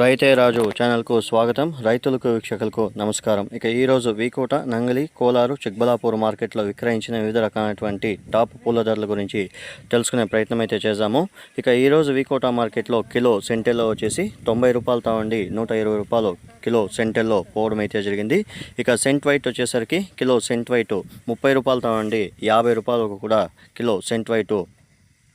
రైతే రాజు ఛానల్కు స్వాగతం. రైతులకు వీక్షకులకు నమస్కారం. ఇక ఈరోజు వీకోట నంగలి కోలారు చిక్బలాపూర్ మార్కెట్లో విక్రయించిన వివిధ రకాలైనటువంటి టాప్ పూల ధరల గురించి తెలుసుకునే ప్రయత్నం అయితే చేశాము. ఇక ఈరోజు వీకోట మార్కెట్లో కిలో సెంటెల్లో వచ్చేసి తొంభై రూపాయలు తావండి నూట ఇరవై రూపాయలు కిలో సెంటెల్లో పోవడం అయితే జరిగింది. ఇక సెంట్ వైట్ వచ్చేసరికి కిలో సెంట్ వైట్ ముప్పై రూపాయలు తావండి యాభై రూపాయలకు కూడా కిలో సెంట్ వైట్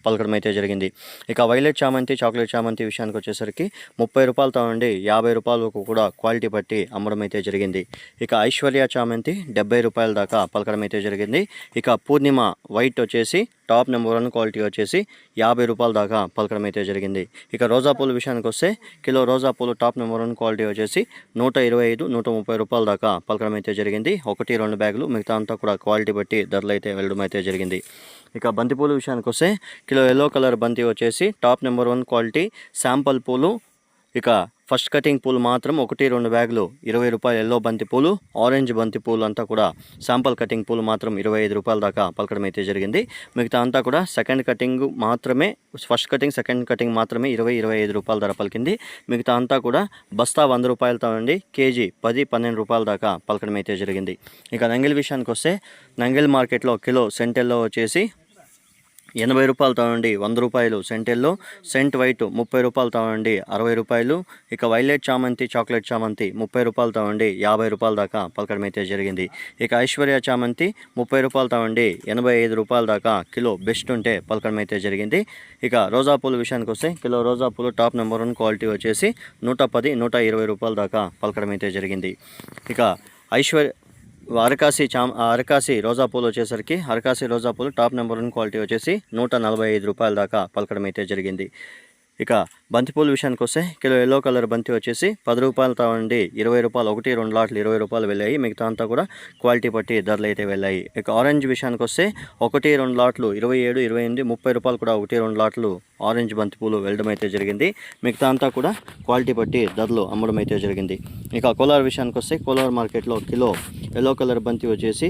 పలకడం అయితే జరిగింది. ఇక వైలెట్ చామంతి చాక్లెట్ చామంతి విషయానికి వచ్చేసరికి ముప్పై రూపాయలతో నుండి యాభై రూపాయలకు కూడా క్వాలిటీ బట్టి అమ్మడం అయితే జరిగింది. ఇక ఐశ్వర్య చామంతి డెబ్బై రూపాయల దాకా పలకడం అయితే జరిగింది. ఇక పూర్ణిమ వైట్ వచ్చేసి టాప్ నెంబర్ వన్ క్వాలిటీ వచ్చేసి యాభై రూపాయల దాకా పలకడం అయితే జరిగింది. ఇక రోజా పూల విషయానికి వస్తే కిలో రోజా పూలు టాప్ నెంబర్ వన్ క్వాలిటీ వచ్చేసి నూట ఇరవై ఐదు నూట ముప్పై రూపాయల దాకా పలకడం అయితే జరిగింది. ఒకటి రెండు బ్యాగులు మిగతా అంతా కూడా క్వాలిటీ బట్టి ధరలు అయితే వెళ్ళడం అయితే జరిగింది. ఇక బంతిపూలు విషయానికి వస్తే కిలో ఎల్లో కలర్ బంతి వచ్చేసి top number one quality sample పూలు. ఇక ఫస్ట్ కటింగ్ పూలు మాత్రం ఒకటి రెండు బ్యాగులు ఇరవై రూపాయలు ఎల్లో బంతి పూలు ఆరెంజ్ బంతి పూలు అంతా కూడా శాంపల్ కటింగ్ పూలు మాత్రం ఇరవై ఐదు రూపాయల దాకా పలకడం అయితే జరిగింది. మిగతా అంతా కూడా సెకండ్ కటింగ్ మాత్రమే ఫస్ట్ కటింగ్ సెకండ్ కటింగ్ మాత్రమే ఇరవై ఇరవై ఐదు రూపాయల ధర పలికింది. మిగతా అంతా కూడా బస్తా వంద రూపాయలతో నుండి కేజీ పది పన్నెండు రూపాయల దాకా పలకడం అయితే జరిగింది. ఇక నంగిల్ విషయానికి వస్తే నంగిల్ మార్కెట్లో కిలో సెంటెల్లో వచ్చేసి ఎనభై రూపాయలు తవ్వండి వంద రూపాయలు. సెంటెల్లో సెంట్ వైట్ ముప్పై రూపాయలు తవ్వండి అరవై రూపాయలు. ఇక వైలెట్ చామంతి చాక్లెట్ చామంతి ముప్పై రూపాయలు తవ్వండి యాభై రూపాయల దాకా పలకడం అయితే జరిగింది. ఇక ఐశ్వర్య చామంతి ముప్పై రూపాయలు తవ్వండి ఎనభై ఐదు రూపాయల దాకా కిలో బెస్ట్ ఉంటే పలకడం అయితే జరిగింది. ఇక రోజా పూల విషయానికి వస్తే కిలో రోజా పూలు టాప్ నెంబర్ వన్ క్వాలిటీ వచ్చేసి నూట పది నూట ఇరవై రూపాయల దాకా పలకడం అయితే జరిగింది. ఇక ఐశ్వర్య అరకాసి చా అరకాసి రోజా పూలు వచ్చేసరికి అరకాసి రోజా పూలు టాప్ నెంబర్ వన్ క్వాలిటీ వచ్చేసి నూట నలభై ఐదు రూపాయల దాకా పలకడం అయితే జరిగింది. ఇక బంతిపూల విషయానికి వస్తే కిలో ఎల్లో కలర్ బంతి వచ్చేసి పది రూపాయలతో నుండి ఇరవై రూపాయలు ఒకటి రెండు లాట్లు ఇరవై రూపాయలు వెళ్ళాయి. మిగతా అంతా కూడా క్వాలిటీ బట్టి ధరలు అయితే వెళ్ళాయి. ఇక ఆరెంజ్ విషయానికి వస్తే ఒకటి రెండు లాట్లు ఇరవై ఏడు ఇరవై ఎనిమిది ముప్పై రూపాయలు కూడా ఒకటి రెండు లాట్లు ఆరెంజ్ బంతిపూలు వెళ్ళడం అయితే జరిగింది. మిగతా అంతా కూడా క్వాలిటీ బట్టి ధరలు అమ్మడం అయితే జరిగింది. ఇక కోలార్ విషయానికి వస్తే కోలార్ మార్కెట్లో కిలో ఎల్లో కలర్ బంతి వచ్చేసి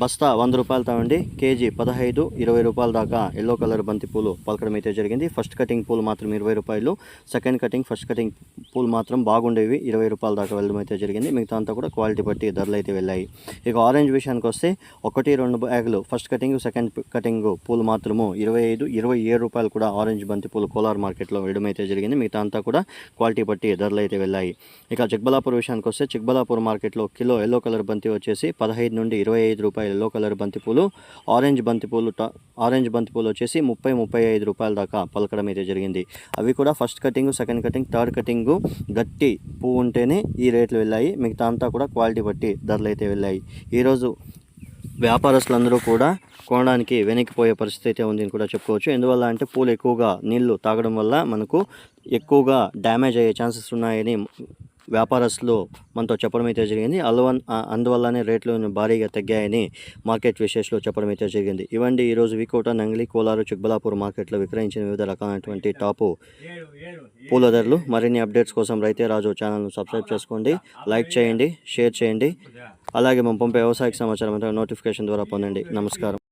బస్తా వంద రూపాయలతో ఉండి కేజీ పదహైదు ఇరవై రూపాయల దాకా ఎల్లో కలర్ బంతి పూలు పలకడం అయితే జరిగింది. ఫస్ట్ కటింగ్ పూలు మాత్రం ఇరవై రూపాయలు. సెకండ్ కటింగ్ ఫస్ట్ కటింగ్ పూలు మాత్రం బాగుండేవి. ఇరవై రూపాయల దాకా వెళ్ళడం అయితే జరిగింది. మిగతా అంతా కూడా క్వాలిటీ బట్టి ధరలు అయితే వెళ్ళాయి. ఇక ఆరెంజ్ విషయానికి వస్తే ఒకటి రెండు బ్యాగులు ఫస్ట్ కటింగ్ సెకండ్ కటింగ్ పూలు మాత్రము ఇరవై ఐదు ఇరవై ఏడు రూపాయలు కూడా ఆరెంజ్ బంతి పూలు కోలార్ మార్కెట్లో వేయడం అయితే జరిగింది. మిగతా అంతా కూడా క్వాలిటీ బట్టి ధరలు అయితే వెళ్ళాయి. ఇక చిక్బలాపూర్ విషయానికి వస్తే చిక్బలాపూర్ మార్కెట్లో కిలో ఎల్లో కలర్ బంతి వచ్చేసి పదహైదు నుండి ఇరవై ఐదు రూపాయలు ఎల్లో కలర్ బంతిపూలు ఆరెంజ్ బంతిపూలు ఆరెంజ్ బంతిపూలు వచ్చేసి ముప్పై ముప్పై ఐదు రూపాయల దాకా పలకడం అయితే జరిగింది. అవి కూడా first cutting second cutting third cutting గట్టి పువ్వు ఉంటేనే ఈ రేట్లు వెళ్ళాయి. మిగతా అంతా కూడా క్వాలిటీ బట్టి ధరలు అయితే వెళ్ళాయి. ఈరోజు వ్యాపారస్తులందరూ కూడా కొనడానికి వెనక్కిపోయే పరిస్థితి అయితే ఉంది అని కూడా చెప్పుకోవచ్చు. ఎందువల్ల అంటే పూలు ఎక్కువగా నీళ్ళు తాగడం వల్ల మనకు ఎక్కువగా డ్యామేజ్ అయ్యే ఛాన్సెస్ ఉన్నాయని వ్యాపారస్తులు మనతో చెప్పడం అయితే జరిగింది. అలవన్ అందువల్లనే రేట్లు భారీగా తగ్గాయని మార్కెట్ విశేషాలు చెప్పడం అయితే జరిగింది. ఇవ్వండి ఈరోజు వికోట నంగిలి కోలారు చిక్బలాపూర్ మార్కెట్లో విక్రయించిన వివిధ రకాలైనటువంటి టాపు పూల ధరలు మరిన్ని అప్డేట్స్ కోసం రైతే రాజు ఛానల్ను సబ్స్క్రైబ్ చేసుకోండి లైక్ చేయండి షేర్ చేయండి. అలాగే మేము పంపే వ్యవసాయ సమాచారం అంతా నోటిఫికేషన్ ద్వారా పొందండి. నమస్కారం.